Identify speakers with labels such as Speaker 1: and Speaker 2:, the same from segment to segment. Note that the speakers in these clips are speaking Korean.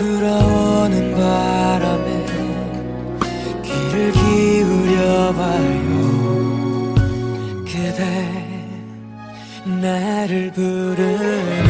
Speaker 1: 불어오는 바람에 귀를 기울여봐요. 그대
Speaker 2: 나를 부르는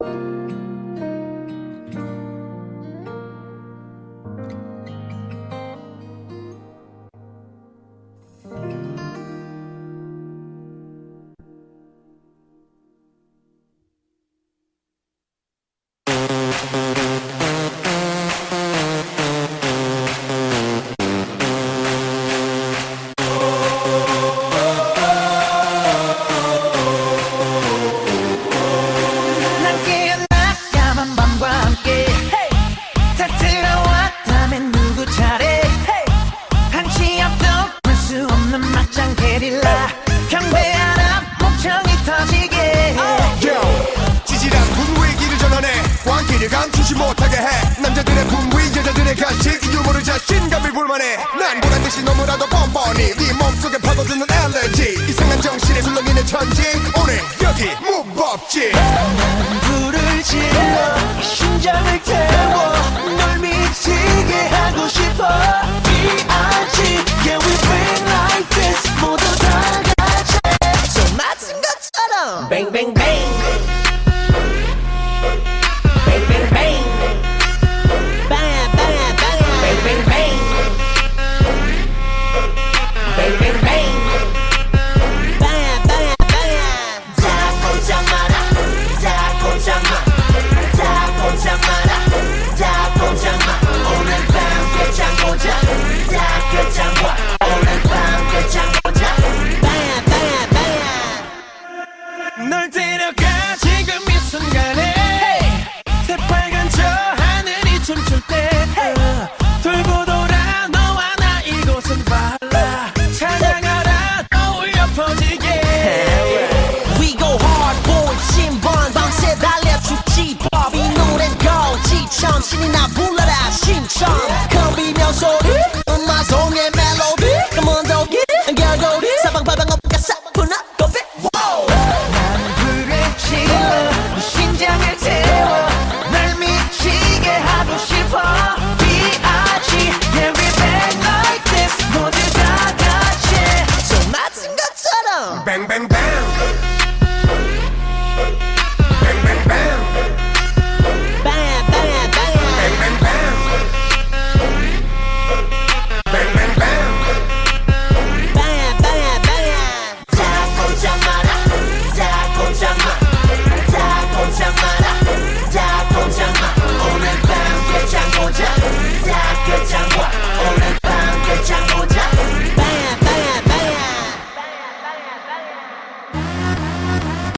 Speaker 2: Thank you. 멈추지 못하게 해. 남자들의 분위 여자들의 가식 유머를 자신감이 불만해. 난 보란듯이 너무나도 뻔뻔히 네 몸속에 파고드는 엘레지. 이상한 정신에 술렁이는 천지. 오늘 여기 무법지.